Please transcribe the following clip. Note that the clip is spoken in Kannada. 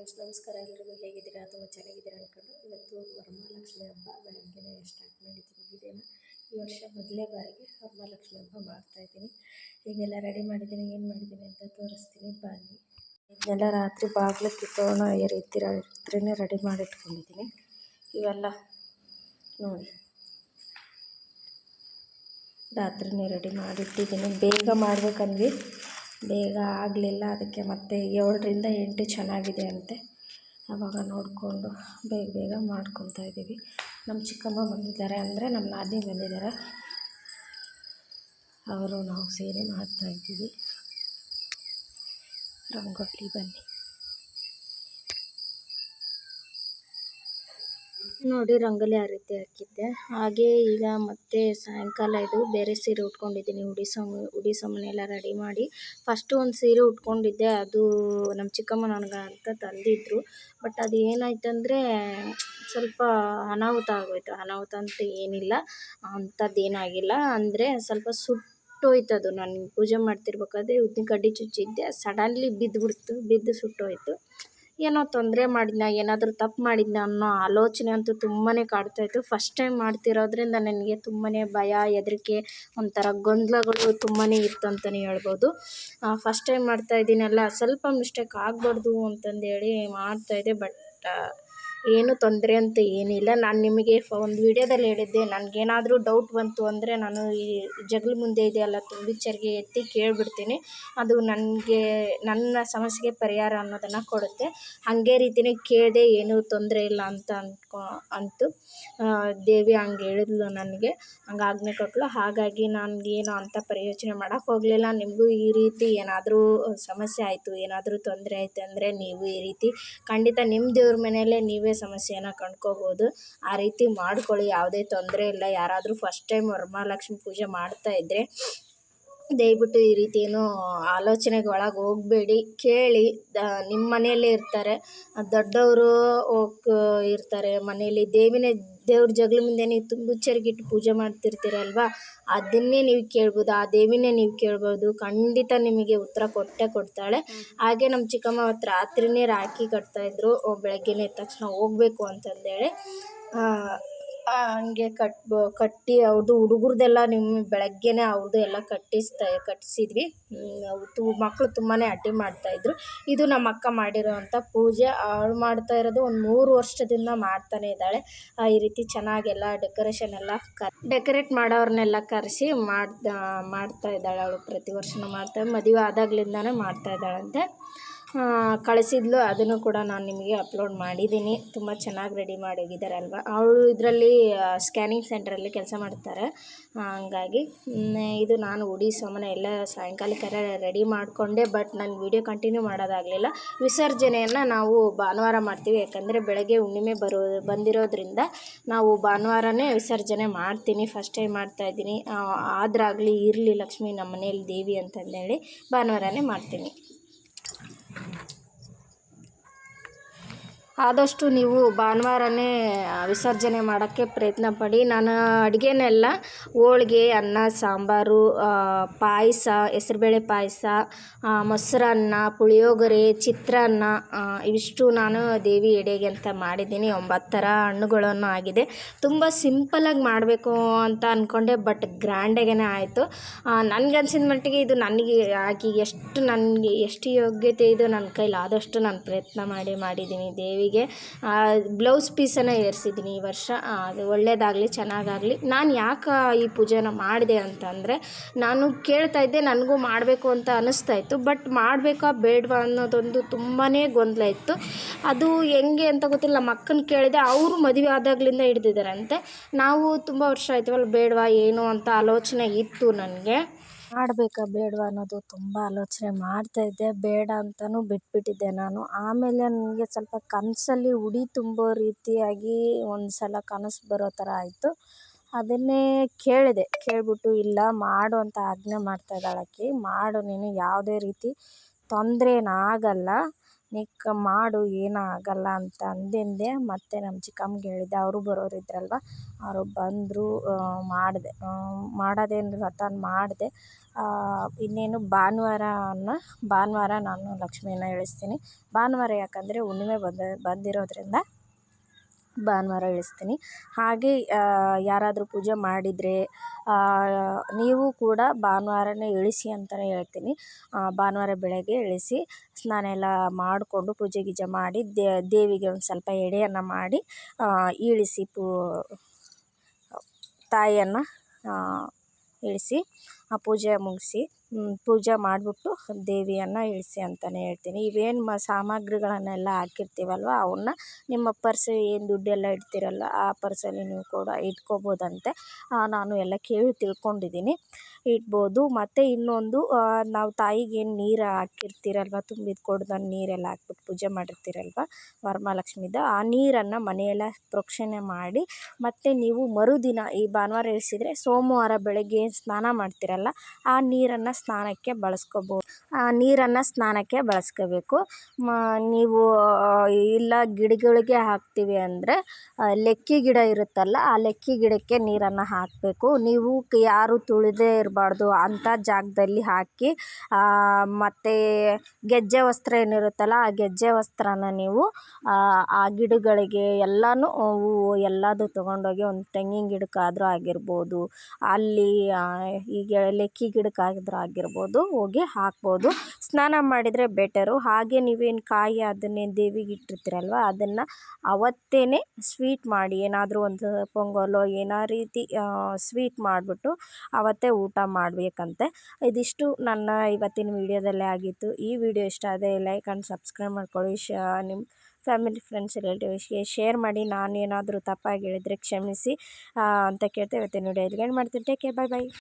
ಫ್ರೆಂಡ್ಸ್ ನಮಸ್ಕಾರ, ಎಲ್ಲರಿಗೂ ಹೇಗಿದ್ದೀರಾ? ತುಂಬ ಚೆನ್ನಾಗಿದ್ದೀರಾ ಅಂದ್ಕೊಂಡು ಇವತ್ತು ವರಮಹಾಲಕ್ಷ್ಮಿ ಹಬ್ಬ ಬೆಳಗ್ಗೆನೇ ಸ್ಟಾರ್ಟ್ ಮಾಡಿದ್ದೀನಿ. ಈ ವರ್ಷ ಮೊದಲೇ ಬಾರಿಗೆ ವರಮಹಾಲಕ್ಷ್ಮಿ ಹಬ್ಬ ಮಾಡ್ತಾಯಿದ್ದೀನಿ ಹೀಗೆಲ್ಲ ರೆಡಿ ಮಾಡಿದ್ದೀನಿ, ಏನು ಮಾಡಿದ್ದೀನಿ ಅಂತ ತೋರಿಸ್ತೀನಿ. ಬನ್ನಿ. ಇದನ್ನೆಲ್ಲ ರಾತ್ರಿ ಬಾಗಿಲು ಕಿತ್ತೋಣ ರೀತಿ ರಾತ್ರಿನೇ ರೆಡಿ ಮಾಡಿಟ್ಕೊಂಡಿದ್ದೀನಿ. ಇವೆಲ್ಲ ನೋಡಿ. ರಾತ್ರಿನೇ ರೆಡಿ ಮಾಡಿಟ್ಟಿದ್ದೀನಿ. ಬೇಗ ಮಾಡ್ಬೇಕಂದ್ವಿ ಬೇಗ ಆಗಲಿಲ್ಲ, ಅದಕ್ಕೆ ಮತ್ತೆ ಏಳರಿಂದ ಎಂಟು ಚೆನ್ನಾಗಿದೆ ಅಂತೆ. ಆವಾಗ ನೋಡಿಕೊಂಡು ಬೇಗ ಬೇಗ ಮಾಡ್ಕೊತಾ ಇದ್ದೀವಿ. ನಮ್ಮ ಚಿಕ್ಕಮ್ಮ ಬಂದಿದ್ದಾರೆ ಅಂದರೆ ನಮ್ಮ ನಾದಿನಿ ಬಂದಿದ್ದಾರೆ. ಅವರು ನಾವು ಸೇರಿ ಮಾಡ್ತಾಯಿದ್ದೀವಿ ರಂಗೋಲಿ ಬನ್ನಿ. ನೋಡಿ ರಂಗೋಲಿ ಆ ರೀತಿ ಹಾಕಿದ್ದೆ. ಹಾಗೆ ಈಗ ಮತ್ತೆ ಸಾಯಂಕಾಲ ಇದು ಬೇರೆ ಸೀರೆ ಉಟ್ಕೊಂಡಿದ್ದೀನಿ. ಉಡಿ ಸಮ, ಉಡಿ ರೆಡಿ ಮಾಡಿ ಫಸ್ಟು ಒಂದು ಸೀರೆ ಉಟ್ಕೊಂಡಿದ್ದೆ. ಅದು ನಮ್ಮ ಚಿಕ್ಕಮ್ಮ ನನಗೆ ಅಂತ ತಂದಿದ್ರು. ಬಟ್ ಅದು ಏನಾಯ್ತಂದರೆ ಸ್ವಲ್ಪ ಅನಾಹುತ ಆಗೋಯ್ತು. ಅನಾಹುತ ಅಂತ ಏನಿಲ್ಲ. ಅಂಥದ್ದು ಏನಾಗಿಲ್ಲ. ಅಂದರೆ ಸ್ವಲ್ಪ ಸುಟ್ಟೋಯ್ತು ಅದು. ನಾನು ಪೂಜೆ ಮಾಡ್ತಿರ್ಬೇಕಾದ್ರೆ ಉದ್ದಿನ ಕಡ್ಡಿ ಚುಚ್ಚಿದ್ದೆ. ಸಡನ್ಲಿ ಬಿದ್ದುಬಿಡ್ತು. ಬಿದ್ದು ಸುಟ್ಟೋಯ್ತು. ಏನೋ ತೊಂದರೆ ಮಾಡಿದ್ನ, ಏನಾದರೂ ತಪ್ಪು ಮಾಡಿದ್ನ ಅನ್ನೋ ಆಲೋಚನೆ ಅಂತೂ ತುಂಬಾ ಕಾಡ್ತಾಯಿತ್ತು ಫಸ್ಟ್ ಟೈಮ್ ಮಾಡ್ತಿರೋದ್ರಿಂದ ನನಗೆ ತುಂಬಾ ಭಯ, ಹೆದರಿಕೆ, ಒಂಥರ ಗೊಂದಲಗಳು ತುಂಬಾ ಇತ್ತು ಅಂತಲೇ ಹೇಳ್ಬೋದು. ಫಸ್ಟ್ ಟೈಮ್ ಮಾಡ್ತಾ ಇದ್ದೀನಲ್ಲ, ಸ್ವಲ್ಪ ಮಿಸ್ಟೇಕ್ ಆಗಬಾರ್ದು ಅಂತಂದೇಳಿ ಮಾಡ್ತಾಯಿದ್ದೆ ಬಟ್ ಏನು ತೊಂದರೆ ಅಂತ ಏನಿಲ್ಲ. ನಾನು ನಿಮಗೆ ಫ, ಒಂದು ವೀಡಿಯೋದಲ್ಲಿ ಹೇಳಿದ್ದೆ, ನನಗೇನಾದ್ರೂ ಡೌಟ್ ಬಂತು ಅಂದರೆ ನಾನು ಈ ಜಗಲಿ ಮುಂದೆ ಇದೆಯಲ್ಲ ತುಂಬಿ ಚರಿಗೆ ಎತ್ತಿ ಕೇಳಿಬಿಡ್ತೀನಿ. ಅದು ನನಗೆ, ನನ್ನ ಸಮಸ್ಯೆಗೆ ಪರಿಹಾರ ಅನ್ನೋದನ್ನು ಕೊಡುತ್ತೆ. ಹಾಗೆ ರೀತಿಯೇ ಕೇಳಿದೆ ಏನೂ ತೊಂದರೆ ಇಲ್ಲ ಅಂತ ಅಂದ್ಕೊ ಅಂತು ದೇವಿ ಹಂಗೆ ಹೇಳಿದ್ಲು ನನಗೆ. ಹಂಗೆ ಆಜ್ಞೆ ಕೊಟ್ಟಳು ಹಾಗಾಗಿ ನನಗೇನು ಅಂತ ಪರಿಯೋಚನೆ ಮಾಡೋಕೆ ಹೋಗಲಿಲ್ಲ. ನಿಮಗೂ ಈ ರೀತಿ ಏನಾದರೂ ಸಮಸ್ಯೆ ಆಯಿತು, ಏನಾದರೂ ತೊಂದರೆ ಆಯಿತು ಅಂದರೆ ನೀವು ಈ ರೀತಿ ಖಂಡಿತ ನಿಮ್ಮ ದೇವ್ರ ಮನೆಯಲ್ಲೇ ನೀವೇ ಸಮಸ್ಯೆನ ಕಂಡ್ಕೋಬೋದು. ಆ ರೀತಿ ಮಾಡ್ಕೊಳ್ಳಿ. ಯಾವುದೇ ತೊಂದರೆ ಇಲ್ಲ. ಯಾರಾದರೂ ಫಸ್ಟ್ ಟೈಮ್ ವರಮಹಾಲಕ್ಷ್ಮಿ ಪೂಜೆ ಮಾಡ್ತಾ ಇದ್ದರೆ ದಯವಿಟ್ಟು ಈ ರೀತಿ ಏನು ಆಲೋಚನೆಗೆ ಒಳಗೆ ಹೋಗಬೇಡಿ. ಕೇಳಿ, ದ ನಿಮ್ಮ ಮನೆಯಲ್ಲೇ ಇರ್ತಾರೆ. ದೊಡ್ಡವರು ಹೋಗ್ ಇರ್ತಾರೆ. ಮನೆಯಲ್ಲಿ ದೇವಿನೇ, ದೇವ್ರ ಜಗಳ ಮುಂದೆ ನೀವು ತುಂಬು ಚರಿಗಿಟ್ಟು ಪೂಜೆ ಮಾಡ್ತಿರ್ತೀರಲ್ವ? ಅದನ್ನೇ ನೀವು ಕೇಳ್ಬೋದು. ಆ ದೇವಿನೇ ನೀವು ಕೇಳ್ಬೋದು. ಖಂಡಿತ ನಿಮಗೆ ಉತ್ತರ ಕೊಟ್ಟೆ ಕೊಡ್ತಾಳೆ. ಹಾಗೆ ನಮ್ಮ ಚಿಕ್ಕಮ್ಮ ಅವತ್ತು ರಾತ್ರಿನೇ ರಾಖಿ ಕಟ್ತಾಯಿದ್ರು ಬೆಳಗ್ಗೆನೇ ಎದ್ದ ತಕ್ಷಣ ಹೋಗ್ಬೇಕು ಅಂತಂದೇಳಿ. ಹಂಗೆ ಕಟ್ಟಿ ಅವ್ರದ್ದು ಹುಡುಗರ್ದೆಲ್ಲ ನಿಮ್ಮ ಬೆಳಗ್ಗೆನೇ ಅವ್ರದ್ದು ಎಲ್ಲ ಕಟ್ಟಿಸ್ತಾ ಕಟ್ಟಿಸಿದ್ವಿ ತು ಮಕ್ಕಳು ತುಂಬಾ ಅಡ್ಡಿ ಮಾಡ್ತಾಯಿದ್ರು ಇದು ನಮ್ಮ ಅಕ್ಕ ಮಾಡಿರೋವಂಥ ಪೂಜೆ. ಅವಳು ಮಾಡ್ತಾ ಇರೋದು ಒಂದು ಮೂರು ವರ್ಷದಿಂದ ಮಾಡ್ತಾನೆ ಇದ್ದಾಳೆ. ಈ ರೀತಿ ಚೆನ್ನಾಗೆಲ್ಲ ಡೆಕೋರೇಷನ್ ಎಲ್ಲ ಕ ಡೆಕೋರೇಟ್ ಮಾಡೋರನ್ನೆಲ್ಲ ಕರೆಸಿ ಮಾಡ್ತಾ ಮಾಡ್ತಾ ಇದ್ದಾಳೆ ಅವಳು. ಪ್ರತಿ ವರ್ಷನೂ ಮಾಡ್ತಾ, ಮದುವೆ ಆದಾಗ್ಲಿಂದನೇ ಮಾಡ್ತಾ ಇದ್ದಾಳಂತೆ. ಕಳಿಸಿದ್ಲು, ಅದನ್ನು ಕೂಡ ನಾನು ನಿಮಗೆ ಅಪ್ಲೋಡ್ ಮಾಡಿದ್ದೀನಿ ತುಂಬ ಚೆನ್ನಾಗಿ ರೆಡಿ ಮಾಡಿ ಹೋಗಿದ್ದಾರೆ ಅವಳು ಇದರಲ್ಲಿ ಸ್ಕ್ಯಾನಿಂಗ್ ಸೆಂಟ್ರಲ್ಲಿ ಕೆಲಸ ಮಾಡ್ತಾರೆ. ಹಂಗಾಗಿ ಇದು ನಾನು ಉಡಿ ಸಾಮಾನು ಎಲ್ಲ ಸಾಯಂಕಾಲಕ್ಕೆಲ್ಲ ರೆಡಿ ಮಾಡಿಕೊಂಡೆ ಬಟ್ ನಾನು ವೀಡಿಯೋ ಕಂಟಿನ್ಯೂ ಮಾಡೋದಾಗಲಿಲ್ಲ. ವಿಸರ್ಜನೆಯನ್ನು ನಾವು ಭಾನುವಾರ ಮಾಡ್ತೀವಿ. ಯಾಕಂದರೆ ಬೆಳಗ್ಗೆ ಹುಣ್ಣಿಮೆ ಬರೋ, ಬಂದಿರೋದ್ರಿಂದ ನಾವು ಭಾನುವಾರನೇ ವಿಸರ್ಜನೆ ಮಾಡ್ತೀನಿ. ಫಸ್ಟ್ ಟೈಮ್ ಮಾಡ್ತಾಯಿದ್ದೀನಿ ಆದ್ರಾಗಲಿ ಇರಲಿ ಲಕ್ಷ್ಮಿ ನಮ್ಮ ಮನೇಲಿ ದೇವಿ ಅಂತಂದೇಳಿ ಭಾನುವಾರನೇ ಮಾಡ್ತೀನಿ. ಆದಷ್ಟು ನೀವು ಭಾನುವಾರನೇ ವಿಸರ್ಜನೆ ಮಾಡೋಕ್ಕೆ ಪ್ರಯತ್ನ ಪಡಿ. ನಾನು ಅಡುಗೆನೆಲ್ಲ ಹೋಳ್ಗೆ, ಅನ್ನ, ಸಾಂಬಾರು ಪಾಯಸ, ಹೆಸ್ರುಬೇಳೆ ಪಾಯಸ ಮೊಸರನ್ನ ಪುಳಿಯೋಗರೆ ಚಿತ್ರಾನ್ನ ಇವಿಷ್ಟು ನಾನು ದೇವಿ ಎಡೆಗೆ ಅಂತ ಮಾಡಿದ್ದೀನಿ. ಒಂಬತ್ತು ಥರ ಹಣ್ಣುಗಳನ್ನು ಆಗಿದೆ. ತುಂಬ ಸಿಂಪಲಾಗಿ ಮಾಡಬೇಕು ಅಂತ ಅಂದ್ಕೊಂಡೆ ಬಟ್ ಗ್ರ್ಯಾಂಡಾಗೇ ಆಯಿತು. ನನಗನ್ಸಿದ ಮಟ್ಟಿಗೆ ಇದು ನನಗೆ ಆಕೆ ಎಷ್ಟು ನನಗೆ ಎಷ್ಟು ಯೋಗ್ಯತೆ ಇದು ನನ್ನ ಕೈಲಿ ಆದಷ್ಟು ನಾನು ಪ್ರಯತ್ನ ಮಾಡಿ ಮಾಡಿದ್ದೀನಿ ದೇವಿಗೆ ಬ್ಲೌಸ್ ಪೀಸನ್ನು ಏರಿಸಿದ್ದೀನಿ ಈ ವರ್ಷ. ಅದು ಒಳ್ಳೆಯದಾಗಲಿ ಚೆನ್ನಾಗಾಗಲಿ. ನಾನು ಯಾಕೆ ಈ ಪೂಜೆನ ಮಾಡಿದೆ ಅಂತಂದರೆ, ನಾನು ಕೇಳ್ತಾ ಇದ್ದೆ, ನನಗೂ ಮಾಡಬೇಕು ಅಂತ ಅನ್ನಿಸ್ತಾ ಇತ್ತು. ಬಟ್ ಮಾಡಬೇಕಾ ಬೇಡವಾ ಅನ್ನೋದೊಂದು ತುಂಬಾ ಗೊಂದಲ ಇತ್ತು. ಅದು ಹೆಂಗೆ ಅಂತ ಗೊತ್ತಿಲ್ಲ. ನಮ್ಮ ಅಕ್ಕನ ಕೇಳಿದೆ, ಅವರು ಮದುವೆ ಆದಾಗಲಿಂದ ಹಿಡ್ದಿದ್ದಾರಂತೆ ನಾವು ತುಂಬ ವರ್ಷ ಆಯ್ತವಲ್ಲ, ಬೇಡವಾ, ಏನು ಅಂತ ಆಲೋಚನೆ ಇತ್ತು ನನಗೆ. ಮಾಡಬೇಕಾ ಬೇಡವಾ ಅನ್ನೋದು ತುಂಬ ಆಲೋಚನೆ ಮಾಡ್ತಾಯಿದ್ದೆ ಬೇಡ ಅಂತಲೂ ಬಿಟ್ಬಿಟ್ಟಿದ್ದೆ ನಾನು. ಆಮೇಲೆ ನನಗೆ ಸ್ವಲ್ಪ ಕನಸಲ್ಲಿ ಉಡಿ ತುಂಬೋ ರೀತಿಯಾಗಿ ಒಂದು ಸಲ ಕನಸು ಬರೋ ಥರ ಆಯಿತು. ಅದನ್ನೇ ಕೇಳಿದೆ. ಕೇಳಿಬಿಟ್ಟು ಇಲ್ಲ, ಮಾಡು ಅಂತ ಆಜ್ಞೆ ಮಾಡ್ತಾ ಇದ್ದಾಳೆ ಆಕೆ. ಮಾಡು ನೀನು ಯಾವುದೇ ರೀತಿ ತೊಂದರೆ ಏನಾಗಲ್ಲ ನೀ ಮಾಡು, ಏನೂ ಆಗಲ್ಲ ಅಂತ ಅಂದಿಂದೆ ಮತ್ತು ನಮ್ಮ ಚಿಕ್ಕಮ್ಮಂಗೆ ಹೇಳಿದ್ದೆ ಅವರು ಬರೋರು ಇದ್ದರಲ್ವ ಅವರು ಬಂದರು ಮಾಡಿದೆ. ಮಾಡೋದೇನು ವ್ರತ ಮಾಡಿದೆ. ಇನ್ನೇನು ಭಾನುವಾರನ, ಭಾನುವಾರ ನಾನು ಲಕ್ಷ್ಮೀನ ಇಳಿಸ್ತೀನಿ. ಭಾನುವಾರ ಯಾಕಂದರೆ ಹುಣ್ಣಿಮೆ ಬಂದ, ಬಂದಿರೋದ್ರಿಂದ ಭಾನುವಾರ ಇಳಿಸ್ತೀನಿ. ಹಾಗೆ ಯಾರಾದರೂ ಪೂಜೆ ಮಾಡಿದರೆ ನೀವು ಕೂಡ ಭಾನುವಾರನೇ ಇಳಿಸಿ ಅಂತಲೇ ಹೇಳ್ತೀನಿ. ಭಾನುವಾರ ಬೆಳಗ್ಗೆ ಇಳಿಸಿ ಸ್ನಾನ ಎಲ್ಲ ಮಾಡಿಕೊಂಡು ಪೂಜೆ ಗೀಜೆ ಮಾಡಿ ದೇವಿಗೆ ಒಂದು ಸ್ವಲ್ಪ ಎಡೆಯನ್ನು ಮಾಡಿ ಇಳಿಸಿ ಪೂ, ತಾಯಿಯನ್ನು ಇಳಿಸಿ ಆ ಪೂಜೆ ಮುಗಿಸಿ ಪೂಜೆ ಮಾಡಿಬಿಟ್ಟು ದೇವಿಯನ್ನು ಇಳಿಸಿ ಅಂತಲೇ ಹೇಳ್ತೀನಿ. ಇವೇನು ಮ ಸಾಮಗ್ರಿಗಳನ್ನೆಲ್ಲ ಹಾಕಿರ್ತೀವಲ್ವ ಅವನ್ನ ನಿಮ್ಮ ಪರ್ಸ್ ಏನು ದುಡ್ಡೆಲ್ಲ ಇಡ್ತೀರಲ್ಲ, ಆ ಪರ್ಸಲ್ಲಿ ನೀವು ಕೂಡ ಇಟ್ಕೋಬೋದಂತೆ. ನಾನು ಎಲ್ಲ ಕೇಳಿ ತಿಳ್ಕೊಂಡಿದ್ದೀನಿ. ಇಡ್ಬೋದು. ಮತ್ತು ಇನ್ನೊಂದು ನಾವು ತಾಯಿಗೆ ಏನು ನೀರು ಹಾಕಿರ್ತೀರಲ್ವ, ತುಂಬಿದ ಕೊಡದಲ್ಲಿ ನೀರೆಲ್ಲ ಹಾಕ್ಬಿಟ್ಟು ಪೂಜೆ ಮಾಡಿರ್ತೀರಲ್ವ, ವರಮಹಾಲಕ್ಷ್ಮೀದು, ಆ ನೀರನ್ನು ಮನೆಯೆಲ್ಲ ಪ್ರೋಕ್ಷಣೆ ಮಾಡಿ, ಮತ್ತು ನೀವು ಮರುದಿನ ಈ ಭಾನುವಾರ ಇಳಿಸಿದ್ರೆ ಸೋಮವಾರ ಬೆಳಗ್ಗೆ ಸ್ನಾನ ಮಾಡ್ತೀರಲ್ಲ ಆ ನೀರನ್ನು ಸ್ನಾನಕ್ಕೆ ಬಳಸ್ಕೊಬೋದು. ಆ ನೀರನ್ನು ಸ್ನಾನಕ್ಕೆ ಬಳಸ್ಕೋಬೇಕು. ಮ, ನೀವು ಇಲ್ಲ ಗಿಡಗಳಿಗೆ ಹಾಕ್ತೀವಿ ಅಂದರೆ ಲೆಕ್ಕಿ ಗಿಡ ಇರುತ್ತಲ್ಲ, ಆ ಲೆಕ್ಕಿ ಗಿಡಕ್ಕೆ ನೀರನ್ನು ಹಾಕಬೇಕು. ನೀವು ಯಾರು ತುಳಿದೇ ಇರಬಾರ್ದು ಅಂಥ ಜಾಗದಲ್ಲಿ ಹಾಕಿ ಮತ್ತು ಗೆಜ್ಜೆ ವಸ್ತ್ರ ಏನಿರುತ್ತಲ್ಲ, ಆ ಗೆಜ್ಜೆ ವಸ್ತ್ರನ ನೀವು, ಆ ಗಿಡಗಳಿಗೆ ಎಲ್ಲನೂ ಹೂವು ಎಲ್ಲದೂ ತೊಗೊಂಡೋಗಿ ಒಂದು ತೆಂಗಿನ ಗಿಡಕ್ಕಾದ್ರೂ ಆಗಿರ್ಬೋದು. ಅಲ್ಲಿ ಈಗ ಲೆಕ್ಕಿ ಗಿಡಕ್ಕಾದ್ರೂ ಆಗಿರ್ಬೋದು ಹೋಗಿ ಹಾಕ್ಬೋದು. ಸ್ನಾನ ಮಾಡಿದರೆ ಬೆಟರು. ಹಾಗೆ ನೀವೇನು ಕಾಯಿ ಅದನ್ನೇ ದೇವಿಗೆ ಇಟ್ಟಿರ್ತೀರಲ್ವ, ಅದನ್ನು ಅವತ್ತೇ ಸ್ವೀಟ್ ಮಾಡಿ, ಏನಾದರೂ ಒಂದು ಪೊಂಗಲೋ, ಏನೋ ರೀತಿ ಸ್ವೀಟ್ ಮಾಡಿಬಿಟ್ಟು ಅವತ್ತೇ ಊಟ ಮಾಡಬೇಕಂತೆ. ಇದಿಷ್ಟು ನನ್ನ ಇವತ್ತಿನ ವಿಡಿಯೋದಲ್ಲೇ ಆಗಿತ್ತು. ಈ ವಿಡಿಯೋ ಇಷ್ಟ ಆದರೆ ಲೈಕ್ ಆ್ಯಂಡ್ ಸಬ್ಸ್ಕ್ರೈಬ್ ಮಾಡ್ಕೊಳ್ಳಿ. ಶ ನಿಮ್ಮ ಫ್ಯಾಮಿಲಿ, ಫ್ರೆಂಡ್ಸ್, ರಿಲೇಟಿವ್ಸ್ಗೆ ಶೇರ್ ಮಾಡಿ. ನಾನು ಏನಾದರೂ ತಪ್ಪಾಗಿ ಹೇಳಿದರೆ ಕ್ಷಮಿಸಿ ಅಂತ ಕೇಳ್ತಾ ಇವತ್ತಿನ ವಿಡಿಯೋ ಇಲ್ಲಿಗೆ ಮಾಡ್ತೀನಿ. ಟೇಕ್ ಕೇರ್ ಬಾಯ್ ಬಾಯ್